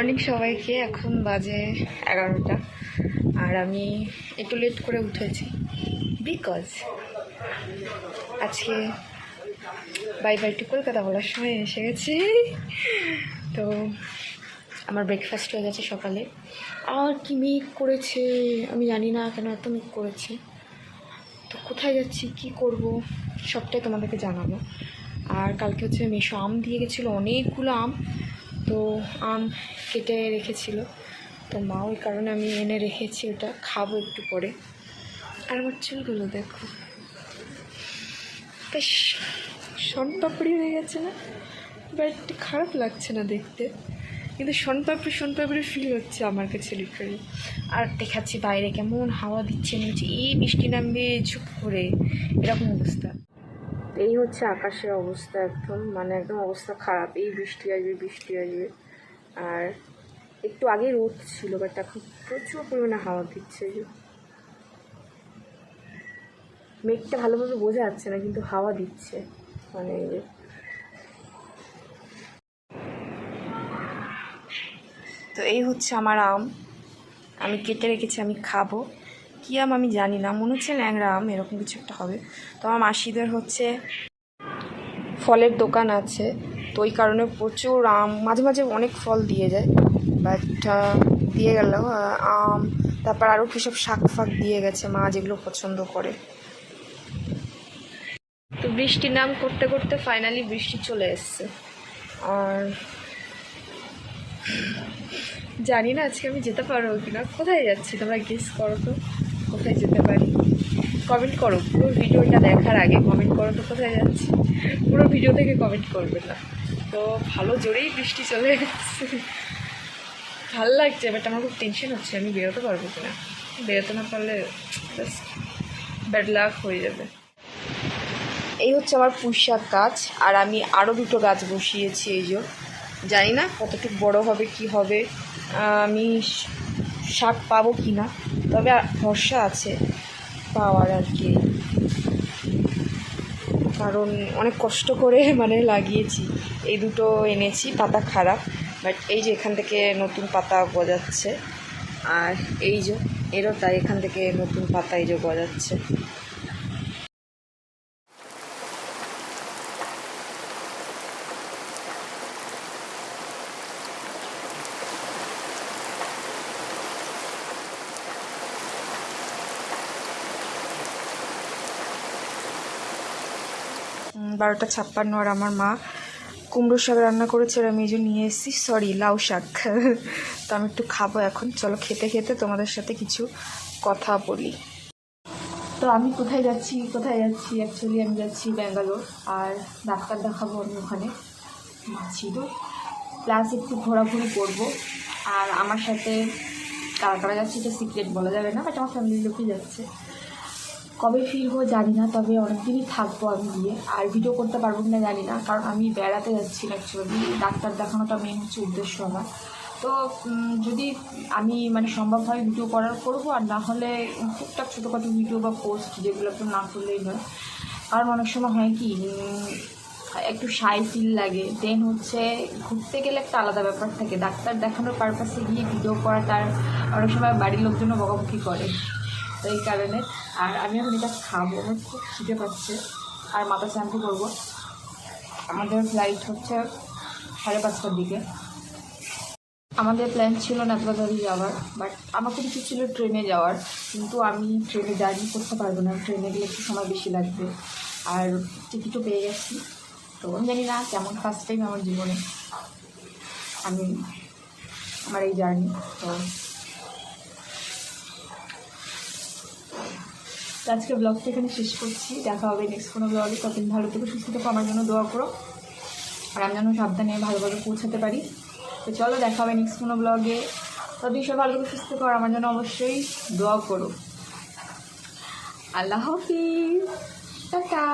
Morning সবাইকে, এখন বাজে এগারোটা। আর আমি একটু লেট করে উঠেছি। বিকজ আজকে বাই বাই টু কলকাতা বলার সময় এসে গেছি। তো আমার ব্রেকফাস্ট হয়ে গেছে সকালে। আর কি মেঘ করেছে আমি জানি না কেন এত মেঘ করেছে। তো কোথায় যাচ্ছি, কি করব, সবটাই তোমাদেরকে জানাব। আর কালকে হচ্ছে মেশো আম দিয়ে গেছিল, অনেকগুলো আম। তো আম কেটে রেখেছিল। তো মা ওই কারণে আমি এনে রেখেছি, ওটা খাব একটু পরে। আর আমার চুলগুলো দেখো। বেশ শনপাপড়ি হয়ে গেছে না? বাট খারাপ লাগছে না দেখতে। কিন্তু শনপাপড়ি শনপাপড়ি ফিল হচ্ছে আমার কাছে লিটারি আর দেখাচ্ছি বাইরে কেমন হাওয়া দিচ্ছে নিচে এই বৃষ্টি নামবে, ঝুপ করে। এরকম অবস্থা। এই হচ্ছে আকাশের অবস্থা একদম মানে একদম অবস্থা খারাপ। এই বৃষ্টি আসবে বৃষ্টি আসবে। আর একটু আগে রোদ ছিল বাট এখন প্রচুর পরিমাণে হাওয়া দিচ্ছে। মেঘটা ভালোভাবে বোঝা যাচ্ছে না, কিন্তু হাওয়া দিচ্ছে। মানে। তো এই হচ্ছে আমার আম। আমি কেটে রেখেছি, আমি খাব। কী আম আমি জানি না। মনে হচ্ছে ল্যাংড়া আম, এরকম কিছু একটা হবে। তো আমার মাসিদের হচ্ছে ফলের দোকান আছে। তো ওই কারণে প্রচুর আম, মাঝে মাঝে অনেক ফল দিয়ে যায়। বাট দিয়ে গেল আম, তারপর আরও কী সব শাক ফাক দিয়ে গেছে মা যেগুলো পছন্দ করে। তো বৃষ্টির নাম করতে করতে ফাইনালি বৃষ্টি চলে এসছে। আর জানি না আজকে আমি যেতে পারব কিনা। কোথায় যাচ্ছি তোমরা গেস করো তো? কোথায় যেতে পারি? কমেন্ট করো, পুরো ভিডিওটা দেখার আগে কমেন্ট করো তো কোথায় যাচ্ছি? পুরো ভিডিও থেকে কমেন্ট করবে না। তো ভালো জোরেই বৃষ্টি চলে এসেছে। ভালো লাগছে বাট আমার খুব টেনশন হচ্ছে, আমি বেরোতে পারব কিনা? বেরোতে না পারলে ব্যাড লাক হয়ে যাবে। এই হচ্ছে আমার পুঁইশাক গাছ, আর আমি আরও দুটো গাছ বসিয়েছি, এই যে। জানি না কতটুকু বড় হবে, কি হবে আমি শাক পাবো কি না তবে ভরসা আছে পাওয়ার আর কি। কারণ অনেক কষ্ট করে মানে লাগিয়েছি। এই দুটো এনেছি, পাতা খারাপ বাট এই যে এখান থেকে নতুন পাতা গজাচ্ছে। আর এই যে, এরও তাই এখান থেকে নতুন পাতা এই যে গজাচ্ছে। বারোটা ছাপ্পান্ন আর আমার মা কুমড়ো শাক রান্না করেছে আর আমি এই নিয়ে এসেছি সরি লাউ শাক। তো আমি একটু খাব এখন। চলো খেতে খেতে তোমাদের সাথে কিছু কথা বলি। তো আমি কোথায় যাচ্ছি কোথায় যাচ্ছি? অ্যাকচুয়ালি আমি যাচ্ছি ব্যাঙ্গালোর আর ডাক্তার দেখাবো আমি ওখানে। তো। প্লাস একটু ঘোরাঘুরি করব। আর আমার সাথে কারা কারা যাচ্ছে এটা সিক্রেট বলা যাবে না বাট আমার ফ্যামিলির লোকই যাচ্ছে। কবে ফিরবো জানি না, তবে অনেকদিনই থাকব আমি গিয়ে। আর ভিডিও করতে পারব কিনা জানি না, কারণ আমি বেড়াতে যাচ্ছি অ্যাকচুয়ালি ডাক্তার দেখানোটা মেন হচ্ছে উদ্দেশ্য আমার। তো যদি আমি মানে সম্ভব হয় ভিডিও করার করব, আর না হলে টুকটাক ছোটোখাটো ভিডিও বা পোস্ট যেগুলো একটু না করলেই নয়। কারণ অনেক সময় হয় কি একটু সাই ফিল লাগে। দেন হচ্ছে ঘুরতে গেলে একটা আলাদা ব্যাপার থাকে। ডাক্তার দেখানোর পারপাসে গিয়ে ভিডিও করা তার অনেক সময় বাড়ির লোকজনও বকাবকি করে। তো এই কারণে। আর আমি এখন এটা খাব। আমার খুব খিদে পাচ্ছে। আর মাথা শ্যাম্পু করব। আমাদের ফ্লাইট হচ্ছে সাড়ে পাঁচটার দিকে। আমাদের প্ল্যান ছিল নাতবাজারি যাওয়ার বাট আমাকে কিছু ছিল ট্রেনে যাওয়ার। কিন্তু আমি ট্রেনে জার্নি করতে পারব না। ট্রেনে গেলে একটু সময় বেশি লাগবে। আর টিকিটও পেয়ে গেছি। তো আমি জানি না কেমন ফার্স্ট টাইম আমার জীবনে। আমি, আমার এই জার্নি। তো আজকে ব্লগটা এখানে শেষ করছি। দেখা হবে নেক্সট কোনো ব্লগে ততদিন ভালো থেকে, সুস্থ থেকো, আমার জন্য দোয়া করো। আর আমি যেন সাবধানে ভালোভাবে পৌঁছাতে পারি। তো চলো, দেখা হবে নেক্সট কোনো ব্লগে ততদিন সব ভালো থেকে, সুস্থ থেকো, আর আমার জন্য অবশ্যই দোয়া করো। আল্লাহ হাফিজ। টাটা।